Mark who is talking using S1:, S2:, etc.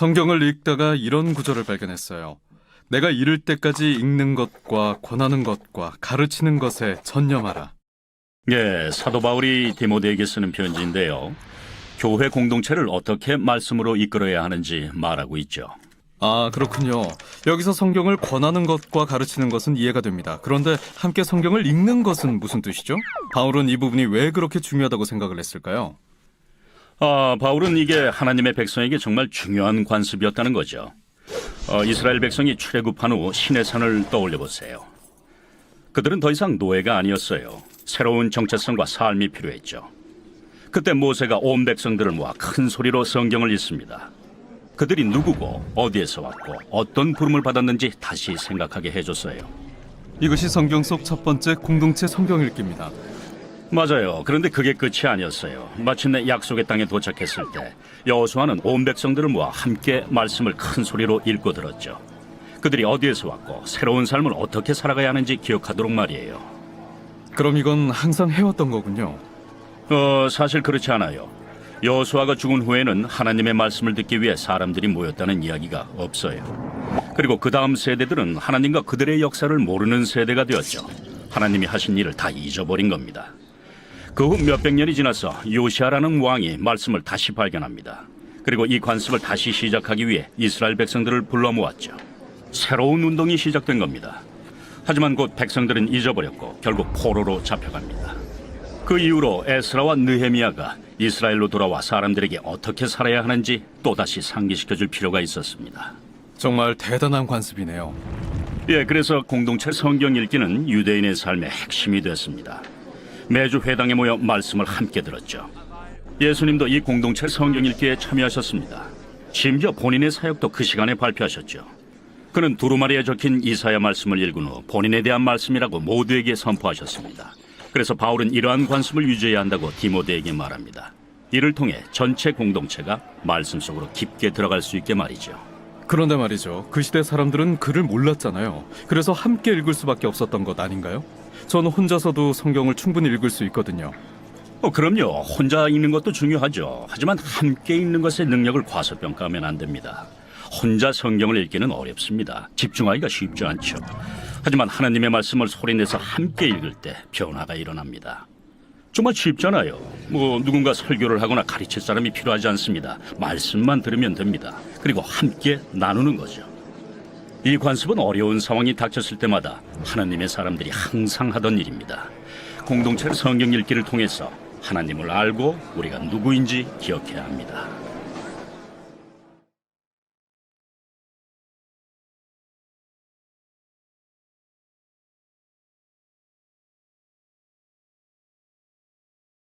S1: 성경을 읽다가 이런 구절을 발견했어요. 내가 이를 때까지 읽는 것과 권하는 것과 가르치는 것에 전념하라.
S2: 예, 사도 바울이 디모데에게 쓰는 편지인데요. 교회 공동체를 어떻게 말씀으로 이끌어야 하는지 말하고 있죠.
S1: 아, 그렇군요. 여기서 성경을 권하는 것과 가르치는 것은 이해가 됩니다. 그런데 함께 성경을 읽는 것은 무슨 뜻이죠? 바울은 이 부분이 왜 그렇게 중요하다고 생각을 했을까요?
S2: 아, 바울은 이게 하나님의 백성에게 정말 중요한 관습이었다는 거죠. 어, 이스라엘 백성이 출애굽한 후 신의 산을 떠올려 보세요. 그들은 더 이상 노예가 아니었어요. 새로운 정체성과 삶이 필요했죠. 그때 모세가 온 백성들을 모아 큰 소리로 성경을 읽습니다. 그들이 누구고 어디에서 왔고 어떤 부름을 받았는지 다시 생각하게 해줬어요.
S1: 이것이 성경 속 첫 번째 공동체 성경 읽기입니다.
S2: 맞아요. 그런데 그게 끝이 아니었어요. 마침내 약속의 땅에 도착했을 때 여호수아는 온 백성들을 모아 함께 말씀을 큰 소리로 읽고 들었죠. 그들이 어디에서 왔고 새로운 삶을 어떻게 살아가야 하는지 기억하도록 말이에요.
S1: 그럼 이건 항상 해왔던 거군요.
S2: 어, 사실 그렇지 않아요. 여호수아가 죽은 후에는 하나님의 말씀을 듣기 위해 사람들이 모였다는 이야기가 없어요. 그리고 그 다음 세대들은 하나님과 그들의 역사를 모르는 세대가 되었죠. 하나님이 하신 일을 다 잊어버린 겁니다. 그 후 몇백 년이 지나서 요시아라는 왕이 말씀을 다시 발견합니다. 그리고 이 관습을 다시 시작하기 위해 이스라엘 백성들을 불러 모았죠. 새로운 운동이 시작된 겁니다. 하지만 곧 백성들은 잊어버렸고 결국 포로로 잡혀갑니다. 그 이후로 에스라와 느헤미야가 이스라엘로 돌아와 사람들에게 어떻게 살아야 하는지 또다시 상기시켜 줄 필요가 있었습니다.
S1: 정말 대단한 관습이네요.
S2: 예, 그래서 공동체 성경 읽기는 유대인의 삶의 핵심이 됐습니다. 매주 회당에 모여 말씀을 함께 들었죠. 예수님도 이 공동체 성경 읽기에 참여하셨습니다. 심지어 본인의 사역도 그 시간에 발표하셨죠. 그는 두루마리에 적힌 이사야 말씀을 읽은 후 본인에 대한 말씀이라고 모두에게 선포하셨습니다. 그래서 바울은 이러한 관습을 유지해야 한다고 디모데에게 말합니다. 이를 통해 전체 공동체가 말씀 속으로 깊게 들어갈 수 있게 말이죠.
S1: 그런데 말이죠. 그 시대 사람들은 글을 몰랐잖아요. 그래서 함께 읽을 수밖에 없었던 것 아닌가요? 저는 혼자서도 성경을 충분히 읽을 수 있거든요.
S2: 어, 그럼요. 혼자 읽는 것도 중요하죠. 하지만 함께 읽는 것의 능력을 과소평가하면 안 됩니다. 혼자 성경을 읽기는 어렵습니다. 집중하기가 쉽지 않죠. 하지만 하나님의 말씀을 소리내서 함께 읽을 때 변화가 일어납니다. 정말 쉽잖아요. 뭐 누군가 설교를 하거나 가르칠 사람이 필요하지 않습니다. 말씀만 들으면 됩니다. 그리고 함께 나누는 거죠. 이 관습은 어려운 상황이 닥쳤을 때마다 하나님의 사람들이 항상 하던 일입니다. 공동체 성경 읽기를 통해서 하나님을 알고 우리가 누구인지 기억해야 합니다.